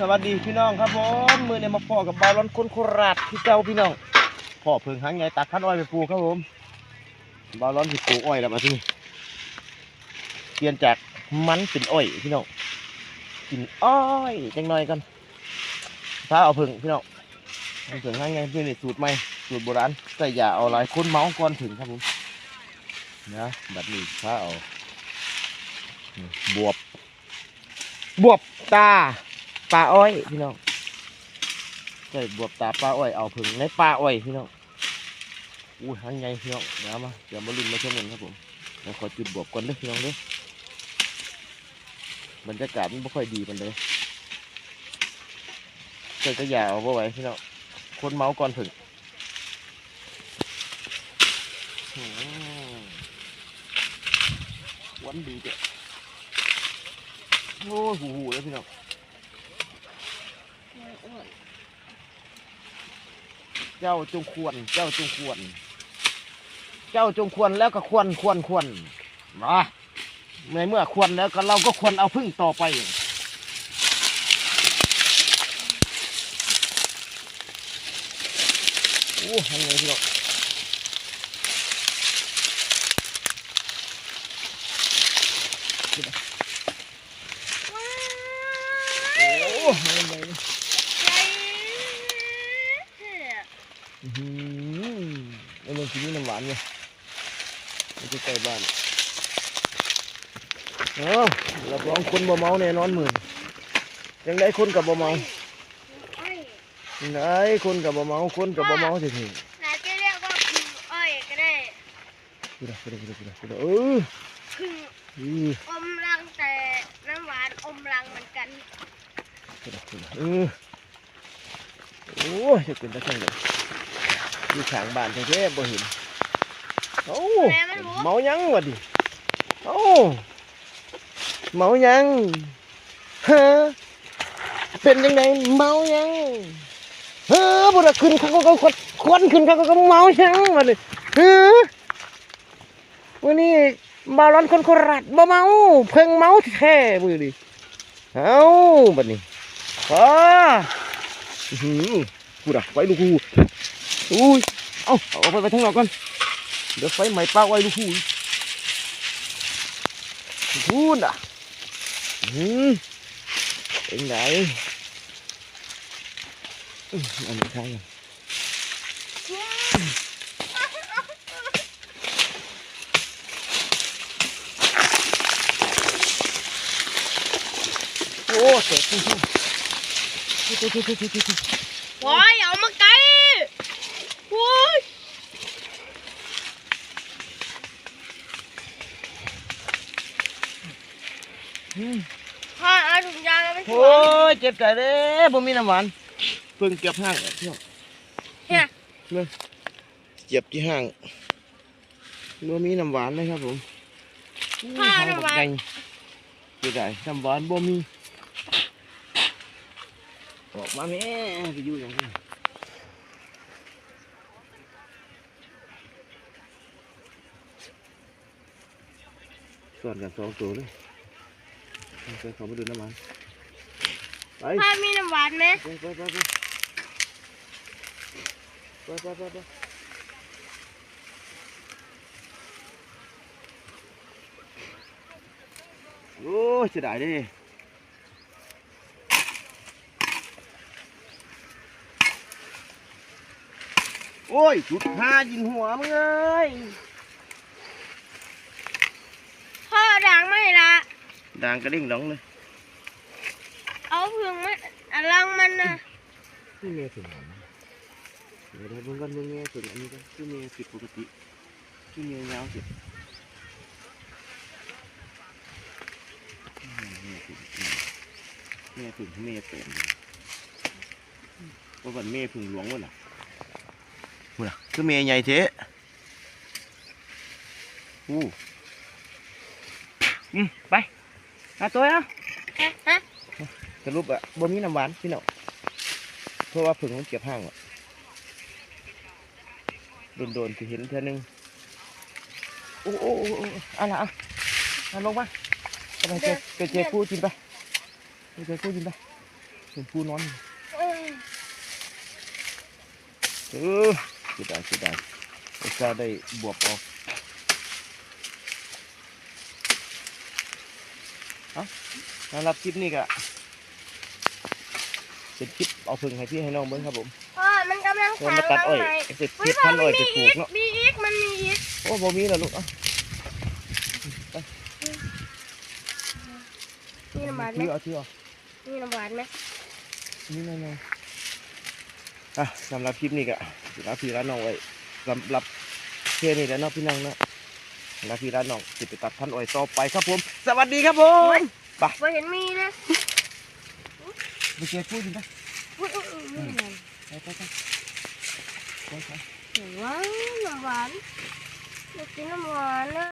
สวัสดีพี่น้องครับผมมือเนี่ยมาพอกับบาลอนคนโคราชที่เจ้าพี่น้องพ่อเพิ่งหางไงตัดพันอ้อยไปปลูกครับผมบาลอนที่ปลูกอ้อยแล้วมาที่เปลี่ยนจากมันเป็นอ้อยพี่น้องกินอ้อยจังหน่อยกันถ้าเอาเพิ่งพี่น้องเพิ่งหางไงเพื่อนในสูตรใหม่สูตรโบราณใส่อย่าเอาหลายคนเมาส์ก่อนถึงครับผมนะแบบนี้ถ้าเอานี่บวบบวบตา ปลาอ้อยพี่น้องใช่บวบตาปลาอ้อยเอาผึ่งในปลาอ้อยพี่น้องอู้หางไงพี่น้องเดี๋ยวมาเดี๋ยวมาลุ้นมาชมกันครับผมเดี๋ยวขอจุดบวบก่อนเด้อพี่น้องเด้อบรรยากาศมันไม่ค่อยดีมันเลยเกิดก็อย่าเอาไว้พี่น้องคนเมาก่อนผึ่งวันดีเด้อโอ้ยหูหูเลยพี่น้อง เจ้าจงควร เจ้าจงควร เจ้าจงควรแล้วก็ควรควรควรมาเมื่อเมื่อควรแล้วก็เราก็ควรเอาพึ่งต่อไปโอ้ยังไงพี่น้องโอ้ยังไงนี่อื้อ หือแล้วมันกินนี่น้ำหวานไงมันจะใกล้บ้านเอ้ารับรองคนบ่เมาแน่นอนหมื่นยังได้คนกับบ่เมายังได้คนกับบ่เมาคนกับบ่เมาเถิดนาจะเรียกว่าพึ่งอ้อยก็ได้กูได้กูได้กูได้กูได้กูได้เออพึ่งอืออมรังแต่น้ำหวานอมรังเหมือนกันกูได้กูได้เออโอ้ยจะเป็นตะแคงเลย อยู่ข้างบ้านแท้ๆบ่เห็นเอ้าแม่มันรู้เมายังวะดิเอ้าเมายังฮะเป็นยังไงเมายังเฮ้อบุตรขึ้นเขาก็ควันควันขึ้นเขาก็เมายังวะดิเฮ้อวันนี้บาลอนคนโคราชบ่เมา เพิ่งเมาแท้มือดิเอ้าบัดนี้อ้าอื้อหือกูด่ะไว้ลูกกู ui. Ông, ông phải phải thằng nào con. Được phải mày bao quay luôn ui vun à. Ừ. Đến đấy ăn được hai rồi. Ôi trời ơi. Thôi thôi thôi thôi thôi thôi ôi ông mất cây ว้ายพ่อเอาถุงยางมาไปสโอ้ยเจ็บใจเด้บ่มีน้ำหวานเพิ่งเก็บห้างเที่ยวเนี่ย เลยเจ็บที่ห้างบ่มีน้ำหวานเลยครับผมพ่อน้ำหวานเจ็บใจน้ำหวานบ่มีออกมาแม่ไปอยู่อย่างนี้ ส่วนกันสองตัวเลยไปเขามาดูน้ำมันไปพ่อมีน้ำหวานไหมไปไปไปไปไปไปไปไปโอ้ยเสียดายเดิโอ้ยจุดห้ายินหัวมึงเอ้ย พ่อด่าง ไม่ละด่างกระดิ่งดองเลยเอาพึ่งมันอะรังมันนะที่เมย์ถึงหัวนะเดี๋ยวเดี๋ยวเบิ่งกันเบิ่งเมย์ถึงอันนี้กันที่เมย์ผิดปกติที่เมย์ยาวสิเมย์ถึงเมย์ถึงเมย์เป็นว่าวันเมย์พึ่งหลวงวะน่ะเมื่อคือเมย์ใหญ่เทะอู้ อืมไปหาตัวเอาฮะฮะสรุปอะบ่มีน้ำหวานพี่น้องเพราะว่าผึ่งมันเก็บห้างอะโดนๆที่เห็นเท่านึงโอ้โอ้โอ้โอ้เอาละเอาเอาลงมาเอาไปเจอไปเจอคู่กินไปไปเจอคู่กินไปเห็นผู้นอนเอ้ยเออเสียดายเสียดายอุตส่าห์ได้บวบออก เอาสำหรับคลิปนี้ก็เป็นคลิปเอาพึ่งให้พี่ให้น้องเบิ้งครับผมพ่อมันกำลังเพื่อมาตัดอ้อยไหนเสร็จเฮ็ดพันธุ์อ้อยไปปลูกเนาะมีอีกมันมีอีกโอ้บ่มีแล้วลูกเอะมีน้ำหวานไหมถือเอาถือเอามีน้ำหวานไหมนี่แน่ๆอะสำหรับคลิปนี้ก็สิลาพี่ลาน้องไว้สำหรับเพื่อนี่แหล้วเนาะพี่น้องเนาะสำหรับพี่ลาน้องสิไปตัดพันธุ์อ้อยต่อไปครับผม สวัสดีครับผมบ่เห็นมีเลยไปเจอพูดจริงปะอุ้ยอุ้ยอุ้ยอุ้ยไปไปไปไปไปเห็นว่าน้ำหวานอยากกินน้ำหวานนะ